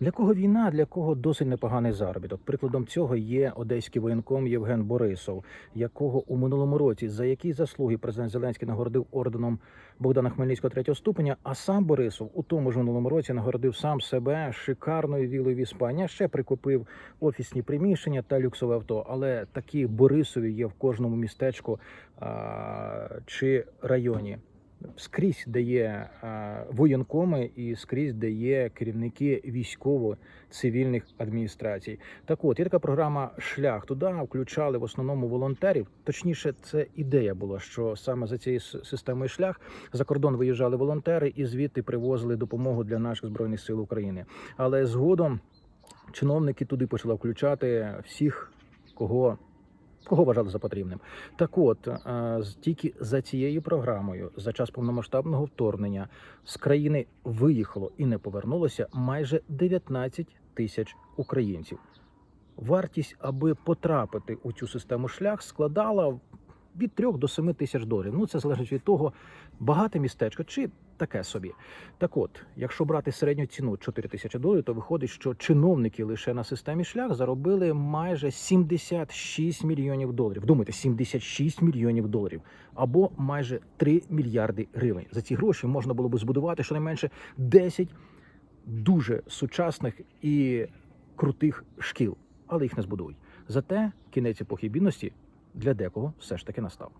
Для кого війна, для кого досить непоганий заробіток. Прикладом цього є одеський воєнком Євген Борисов, якого у минулому році за які заслуги президент Зеленський нагородив орденом Богдана Хмельницького третього ступеня. А сам Борисов у тому ж минулому році нагородив сам себе шикарною вілою в Іспанії. Ще прикупив офісні приміщення та люксове авто. Але такі Борисові є в кожному містечку а, чи районі. Скрізь де є воєнкоми і скрізь де є керівники військово-цивільних адміністрацій. Так от є така програма Шлях. Туди включали в основному волонтерів. Точніше, це ідея була, що саме за цією системою шлях за кордон виїжджали волонтери і звідти привозили допомогу для наших збройних сил України. Але згодом чиновники туди почали включати всіх, кого. Кого вважали за потрібним, так от е, тільки за цією програмою, за час повномасштабного вторгнення з країни виїхало і не повернулося майже 19 тисяч українців. Вартість, аби потрапити у цю систему шлях, складала від 3 до 7 тисяч доларів. Ну це залежить від того, багате містечко чи таке собі. Так от, якщо брати середню ціну 4 тисячі доларів, то виходить, що чиновники лише на системі шлях заробили майже 76 мільйонів доларів. Думайте, 76 мільйонів доларів або майже 3 мільярди гривень. За ці гроші можна було би збудувати щонайменше 10 дуже сучасних і крутих шкіл, але їх не збудують. Зате кінець епохи бідності для декого все ж таки настав.